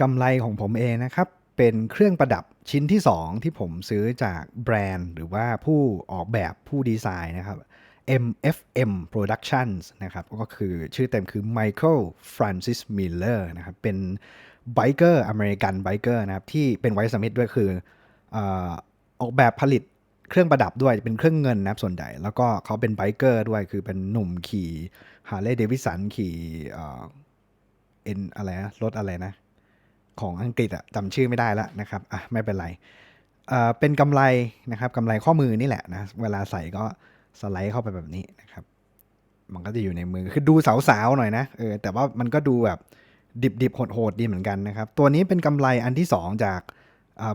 กำไรของผมเองนะครับ เป็นเครื่องประดับชิ้นที่ 2 ที่ผมซื้อจากแบรนด์ หรือว่าผู้ออกแบบผู้ดีไซน์นะครับ MFM Productions นะครับก็คือชื่อเต็มคือ Michael Francis Miller นะครับเป็นไบเกอร์อเมริกันไบเกอร์นะครับที่เป็นไวท์สมิธด้วยคือออกแบบผลิตเครื่องประดับด้วยเป็นเครื่องเงินนะครับส่วนใหญ่ แล้วก็เขาเป็นไบเกอร์ด้วยคือเป็นหนุ่มขี่ฮาร์เลย์เดวิสันขี่เอ็นอะไรนะรถอะไรนะ ของอังกฤษอะจำชื่อไม่ได้แล้วนะครับอะไม่เป็นไรเอ่อเป็นกำไรนะครับกำไรข้อมือนี่แหละนะเวลาใส่ก็สไลด์เข้าไปแบบนี้นะครับ มันก็จะอยู่ในมือคือดูสาวๆหน่อยนะเออแต่ว่ามันก็ดูแบบดิบๆโหดๆดีเหมือนกันนะครับ ตัวนี้เป็นกำไรอันที่ 2 จาก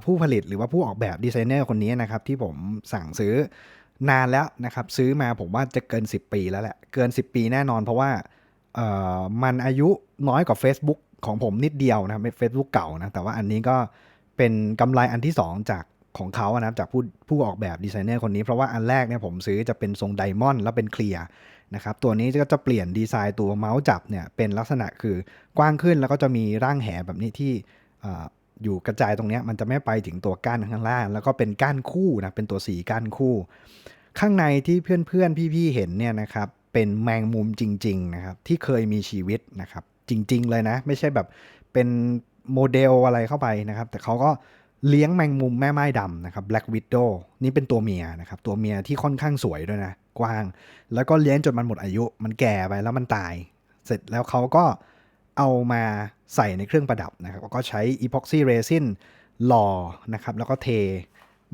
ผู้ผลิตหรือว่าผู้ออกแบบดีไซเนอร์คนนี้นะครับ ที่ผมสั่งซื้อนานแล้วนะครับ ซื้อมาผมว่าจะเกิน 10 ปีแล้วแหละ เกิน 10 ปีแน่นอนเพราะว่ามันอายุน้อยกว่า Facebook ของผมนิดเดียวนะครับเฟซบุ๊กเก่านะ แต่ว่าอันนี้ก็เป็นกำไรอันที่ 2 จากของเขาอะนะครับจากผู้ผู้ออกแบบดีไซเนอร์คนนี้ เพราะว่าอันแรกเนี่ยผมซื้อจะเป็นทรงไดมอนด์แล้วเป็นเคลียร์นะครับตัวนี้ก็จะเปลี่ยนดีไซน์ตัวเมาส์จับเนี่ยเป็นลักษณะคือกว้างขึ้นแล้วก็จะมีร่างแหแบบนี้ที่ออยู่กระจายตรงนี้มันจะไม่ไปถึงตัวก้านข้างล่าง แล้วก็เป็นก้านคู่นะเป็นตัวสีก้านคู่ ข้างในที่เพื่อนๆพี่ๆเห็นเนี่ยนะครับเป็นแมงมุมจริง ๆ นะครับ ที่เคยมีชีวิตนะครับ จริง ๆ เลยนะ ไม่ใช่แบบเป็นโมเดลอะไรเข้าไปนะครับ แต่เขาก็เลี้ยงแมงมุมแม่ไม้ดำนะครับ Black Widow นี่เป็นตัวเมียนะครับ ตัวเมียที่ค่อนข้างสวยด้วยนะ กว้าง แล้วก็เลี้ยงจนมันหมดอายุ มันแก่ไปแล้วมันตาย เสร็จแล้วเขาก็เอามาใส่ในเครื่องประดับนะครับ ก็ใช้อีพ็อกซี่เรซินหล่อนะครับ แล้วก็เท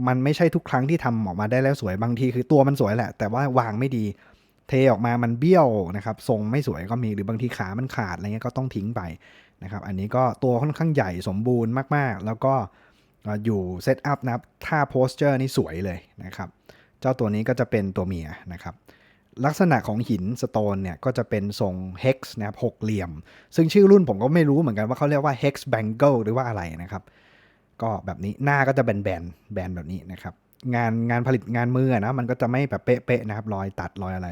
มันไม่ใช่ทุกครั้งที่ทำออกมาได้แล้วสวย บางทีคือตัวมันสวยแหละ แต่ว่าวางไม่ดี เทออกมามันเบี้ยวนะครับทรงไม่สวยก็มีหรือบางทีขามันขาดอะไรเงี้ยก็ต้องทิ้งไปนะครับอันนี้ก็ตัวค่อนข้างใหญ่สมบูรณ์มากๆ แล้วก็อยู่เซตอัพนะครับท่าโพสเจอร์นี่สวยเลยนะครับเจ้าตัวนี้ก็จะเป็นตัวเมียนะครับลักษณะของหินสโตนเนี่ยก็จะเป็นทรง hex นะครับหกเหลี่ยม ซึ่งชื่อรุ่นผมก็ไม่รู้เหมือนกันว่าเขาเรียกว่า hex bangle หรือว่าอะไรนะครับ ก็แบบนี้หน้าก็จะแบนแบนแบนแบบนี้นะครับ งานงานผลิตงานมือนะมันก็จะไม่แบบเป๊ะๆนะครับ รอยตัดรอยอะไร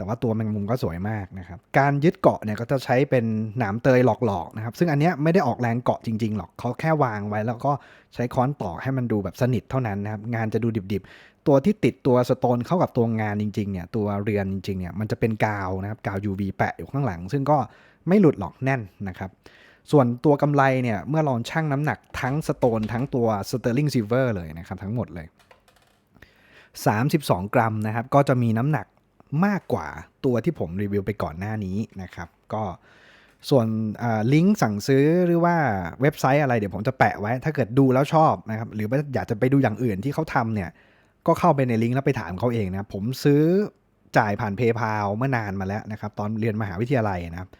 แต่ว่าตัวแมงมุมก็สวยมากนะครับ การยึดเกาะเนี่ยก็จะใช้เป็นหนามเตยหลอกๆนะครับ ซึ่งอันเนี้ยไม่ได้ออกแรงเกาะจริงๆหรอกเขาแค่วางไว้แล้วก็ใช้ค้อนตอกให้มันดูแบบสนิทเท่านั้นนะครับงานจะดูดิบๆ ตัวที่ติดตัวสโตนเข้ากับตัวงานจริงๆเนี่ยตัวเรือนจริงๆเนี่ยมันจะเป็นกาวนะครับกาว UV แปะอยู่ข้างหลัง ซึ่งก็ไม่หลุดหรอกแน่นนะครับส่วนตัวกำไรเนี่ยเมื่อลองชั่งน้ำหนักทั้งสโตนทั้งตัวสเตอร์ลิงซิลเวอร์เลยนะครับทั้งหมดเลย 32 กรัมนะครับก็จะมีน้ำหนัก มากกว่าตัวที่ผมรีวิวไปก่อนหน้านี้นะครับ ก็ส่วนลิงก์สั่งซื้อหรือว่าเว็บไซต์อะไรเดี๋ยวผมจะแปะไว้ ถ้าเกิดดูแล้วชอบนะครับ หรือว่าอยากจะไปดูอย่างอื่นที่เขาทำเนี่ย ก็เข้าไปในลิงก์แล้วไปถามเขาเองนะผมซื้อจ่ายผ่านเพย์พาเมื่อนานมาแล้วนะครับ ตอนเรียนมหาวิทยาลัยนะครับ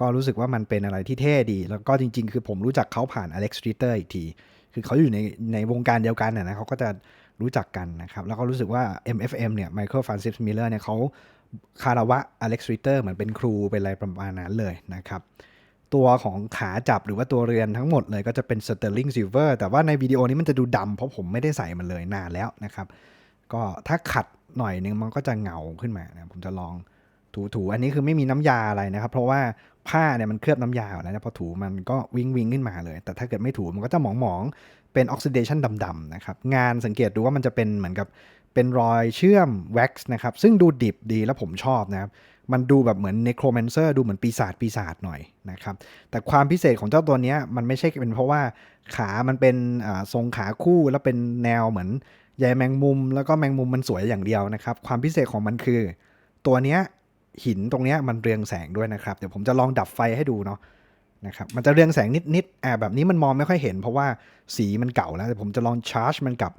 ก็รู้สึกว่ามันเป็นอะไรที่เท่ดี แล้วก็จริง ๆ คือผมรู้จักเขาผ่าน Alex Streeter อีกที คือเขาอยู่ในในวงการเดียวกันนะนะเขาก็จะ รู้จักกันนะครับ แล้วก็รู้สึกว่า MFM เนี่ย Michael Francis Miller เนี่ยเขาคารวะ Alex Streeter เหมือนเป็นครูเป็นอะไรประมาณนั้นเลยนะครับ ตัวของขาจับหรือว่าตัวเรือนทั้งหมดเลยก็จะเป็น Sterling Silver แต่ว่าในวิดีโอนี้มันจะดูดำเพราะผมไม่ได้ใส่มันเลยนานแล้วนะครับ ก็ถ้าขัดหน่อยนึงมันก็จะเหงาขึ้นมานะผมจะลองถูๆอันนี้คือไม่มีน้ำยาอะไรนะครับ เพราะว่าผ้าเนี่ยมันเคลือบน้ำยาอยู่แล้วนะพอถูมันก็วิงวิงขึ้นมาเลย แต่ถ้าเกิดไม่ถูมันก็จะหมองๆ เป็นออกซิเดชันดำๆนะครับ งานสังเกตดูว่ามันจะเป็นเหมือนกับเป็นรอยเชื่อมแว็กซ์นะครับ ซึ่งดูดิบดีแล้วผมชอบนะครับ มันดูแบบเหมือนเนโครแมนเซอร์ดูเหมือนปีศาจปีศาจหน่อยนะครับ แต่ความพิเศษของเจ้าตัวนี้มันไม่ใช่เป็นเพราะว่าขามันเป็นทรงขาคู่แล้วเป็นแนวเหมือนใยแมงมุม แล้วก็แมงมุมมันสวยอย่างเดียวนะครับ ความพิเศษของมันคือ ตัวเนี้ยหินตรงเนี้ยมันเรืองแสงด้วยนะครับ เดี๋ยวผมจะลองดับไฟให้ดูเนาะ นะครับมันจะเรืองแสงนิดๆอ่าแบบนี้มันมองไม่ค่อยเห็น เพราะว่าสีมันเก่าแล้วแต่ผมจะลองชาร์จมันกับ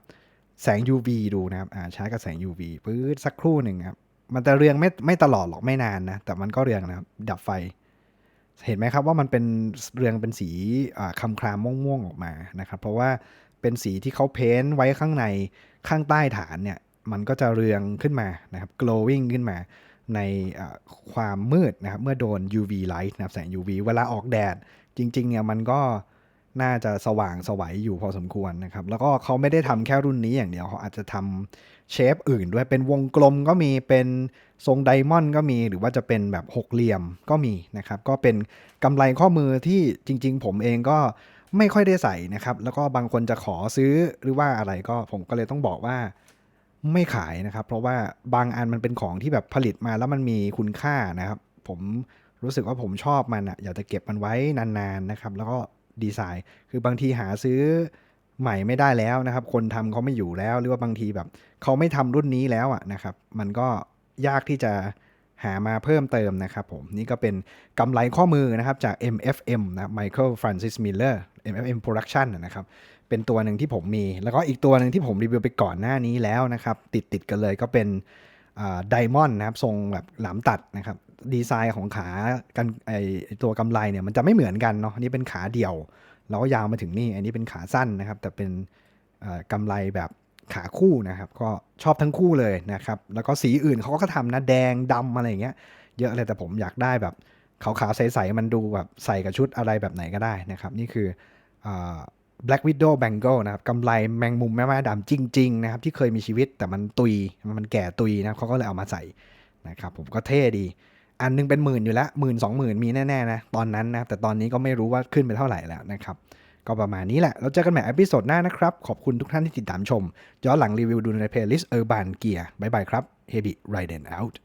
แสง UV ดูนะครับอ่าชาร์จกับแสง UV ปื๊ดสักครู่หนึ่งครับมันจะเรืองไม่ไม่ตลอดหรอกไม่นานนะแต่มันก็เรืองนะครับดับไฟ เห็นไหมครับว่ามันเป็นเรืองเป็นสีอ่าคำครามม่วงๆออกมานะครับเพราะว่าเป็นสีที่เขาเพ้นท์ไว้ข้างในข้างใต้ฐานเนี่ยมันก็จะเรืองขึ้นมานะครับ glowing ขึ้นมา ในความมืดนะครับเมื่อโดน UV light นะครับแสง UV เวลาออกแดดจริงๆเนี่ยมันก็น่าจะสว่างสวัยอยู่พอสมควรนะครับ แล้วก็เขาไม่ได้ทำแค่รุ่นนี้อย่างเดียวเขาอาจจะทำเชฟอื่นด้วยเป็นวงกลมก็มีเป็นทรงไดมอนด์ก็มีหรือว่าจะเป็นแบบหกเหลี่ยมก็มีนะครับ ก็เป็นกำไรข้อมือที่จริง ๆ ผมเองก็ไม่ค่อยได้ใส่นะครับ แล้วก็บางคนจะขอซื้อหรือว่าอะไรก็ผมก็เลยต้องบอกว่า ไม่ขายนะครับ เพราะว่าบางอันมันเป็นของที่แบบผลิตมาแล้วมันมีคุณค่านะครับ ผมรู้สึกว่าผมชอบมันอะอยากจะเก็บมันไว้นานๆนะครับ แล้วก็ดีไซน์ คือบางทีหาซื้อใหม่ไม่ได้แล้วนะครับ คนทำเขาไม่อยู่แล้ว หรือว่าบางทีแบบเขาไม่ทำรุ่นนี้แล้วอะนะครับ มันก็ยากที่จะ หามาเพิ่มเติมนะครับผม นี่ก็เป็นกำไรข้อมือนะครับจาก MFM นะครับ Michael Francis Miller MFM Production นะครับ เป็นตัวหนึ่งที่ผมมี แล้วก็อีกตัวหนึ่งที่ผมรีวิวไปก่อนหน้านี้แล้วนะครับ ติดติดกันเลยก็เป็นไดมอนด์นะครับ ทรงแบบหลามตัดนะครับ ดีไซน์ของขากันไอตัวกำไรเนี่ยมันจะไม่เหมือนกันเนาะนนี้เป็นขาเดี่ยว แล้วยาวมาถึงนี่ อันนี้เป็นขาสั้นนะครับ แต่เป็นกำไรแบบ ขาคู่นะครับก็ชอบทั้งคู่เลยนะครับ แล้วก็สีอื่นเขาก็ทำนะแดงดำอะไรอย่างเงี้ยเยอะเลยแต่ผมอยากได้แบบขาวๆใสๆมันดูแบบใส่กับชุดอะไรแบบไหนก็ได้นะครับ นี่คืออ Black Widow Bangle นะครับกำไรแมงมุมแม่ไม้ดำจริง ๆ นะครับ ที่เคยมีชีวิตแต่มันตุยมันแก่ตุยนะเขาก็เลยเอามาใส่นะครับผมก็เท่ดี อันหนึงเป็นหมื่นอยู่แล้วหมื่นสองหมื่นมีแน่ ๆ นะ ตอนนั้นนะ แต่ตอนนี้ก็ไม่รู้ว่าขึ้นไปเท่าไหร่แล้วนะครับ ก็ประมาณนี้แหละ เราเจอกันใหม่อพิโซดหน้านะครับ ขอบคุณทุกท่านที่ติดตามชม ย้อนหลังรีวิวดูในเพลย์ลิสต์เออร์บานเกียร์บายบายครับ Heavy Riden out